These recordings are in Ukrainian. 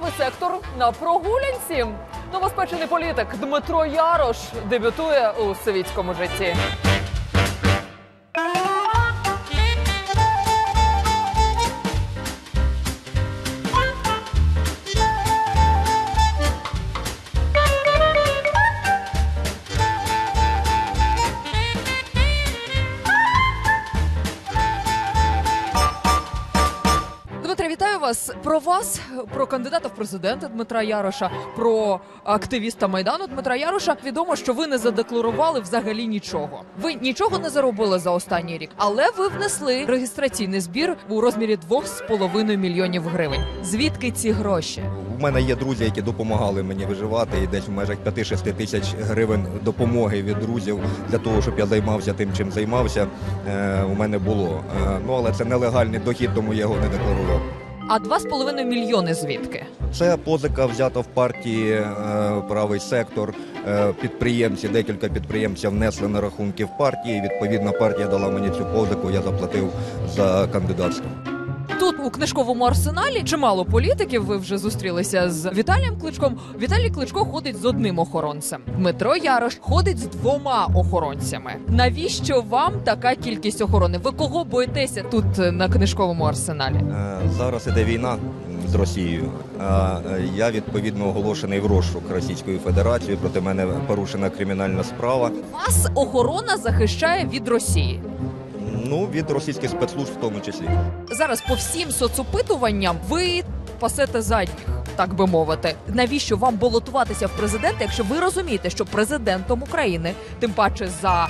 правий сектор на прогулянці. Новоспечений політик Дмитро Ярош дебютує у світському житті. Вас. Про вас, про кандидата в президенти Дмитра Яроша, про активіста майдану Дмитра Яроша. Відомо, що ви не задекларували взагалі нічого. Ви нічого не заробили за останній рік, але ви внесли реєстраційний збір у розмірі 2,5 мільйонів гривень. Звідки ці гроші? У мене є друзі, які допомагали мені виживати, і десь в межах 5-6 тисяч гривень допомоги від друзів для того, щоб я займався тим, чим займався. е, У мене було. Е, Ну але це нелегальний дохід, тому я його не декларував. А 2,5 мільйони звідки? Це позика взята в партії е, правий сектор. Е, Підприємці, декілька підприємців внесли на рахунки в партії. Відповідно, партія дала мені цю позику. Я заплатив за кандидатство. Тут у книжковому арсеналі чимало політиків. Ви вже зустрілися з Віталієм Кличком. Віталій Кличко ходить з одним охоронцем. Дмитро Ярош ходить з двома охоронцями. Навіщо вам така кількість охорони? Ви кого боїтеся тут е, на книжковому арсеналі? Е, Зараз іде війна з Росією. Е, я відповідно оголошений в розшук Російською Федерацією. Проти мене порушена кримінальна справа. Вас охорона захищає від Росії. Ну від російських спецслужб в тому числі. Зараз по всім соцопитуванням ви пасете задніх. Так би мовити, навіщо вам балотуватися в президенти, якщо ви розумієте, що президентом України, тим паче за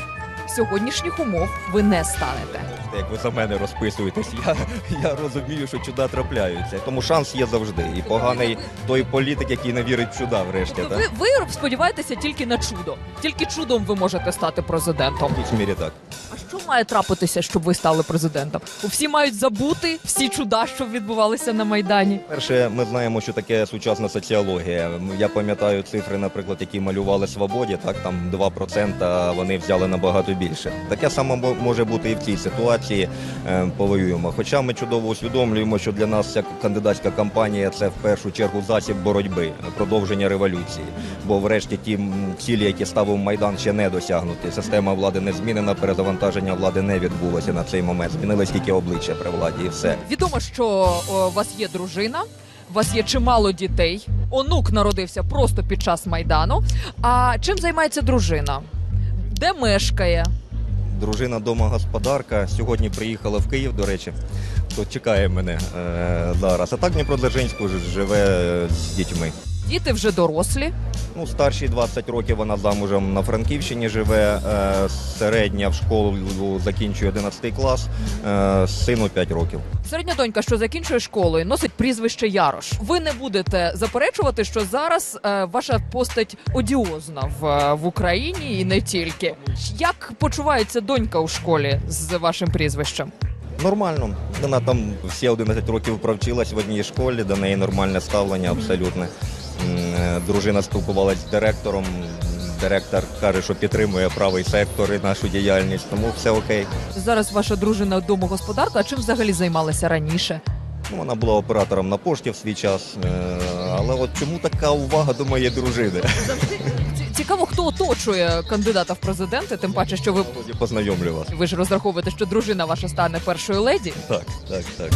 сьогоднішніх умов, ви не станете. Як ви за мене розписуєтесь, я, я розумію, що чуда трапляються. Тому шанс є завжди. І поганий той політик, який не вірить в чуда, врешті. Ви, ви сподіваєтеся тільки на чудо. Тільки чудом ви можете стати президентом. В мірі так. А що має трапитися, щоб ви стали президентом? Всі мають забути всі чуда, що відбувалися на майдані. Перше, ми знаємо, що таке сучасна соціологія. Я пам'ятаю цифри, наприклад, які малювали свободі. Так там 2%, вони взяли набагато більше. Таке саме може бути і в цій ситуації. Е, Повоюємо. Хоча ми чудово усвідомлюємо, що для нас ця кандидатська кампанія це в першу чергу засіб боротьби, продовження революції. Бо, врешті, ті цілі, які ставив майдан, ще не досягнуті. Система влади не змінена, перезавантаження влади не відбулося на цей момент. Змінилось тільки обличчя при владі, і все. Відомо, що у вас є дружина, у вас є чимало дітей. Онук народився просто під час майдану. А чим займається дружина? Де мешкає? Дружина домогосподарка сьогодні приїхала в Київ, до речі, то чекає мене е, зараз. А так Дніпродзержинську живе з дітьми. Діти вже дорослі. Ну, старшій 20 років вона замужем на Франківщині живе, е, середня в школу закінчує 11 клас, е, сину 5 років. Середня донька, що закінчує школу, і носить прізвище Ярош. Ви не будете заперечувати, що зараз е, ваша постать одіозна в, в Україні і не тільки. Як почувається донька у школі з вашим прізвищем? Нормально. Вона там всі 11 років провчилась в одній школі, до неї нормальне ставлення абсолютне. Е, Дружина спілкувалась з директором. Директор каже, що підтримує правий сектор і нашу діяльність, тому все окей. Зараз ваша дружина домогосподарка. А чим взагалі займалася раніше? Ну, вона була оператором на пошті в свій час. е, Але от чому така увага до моєї дружини? Цікаво, хто оточує кандидата в президенти. Тим паче, що ви познайомлю вас. ви ж розраховуєте, що дружина ваша стане першою леді. Так, так, так.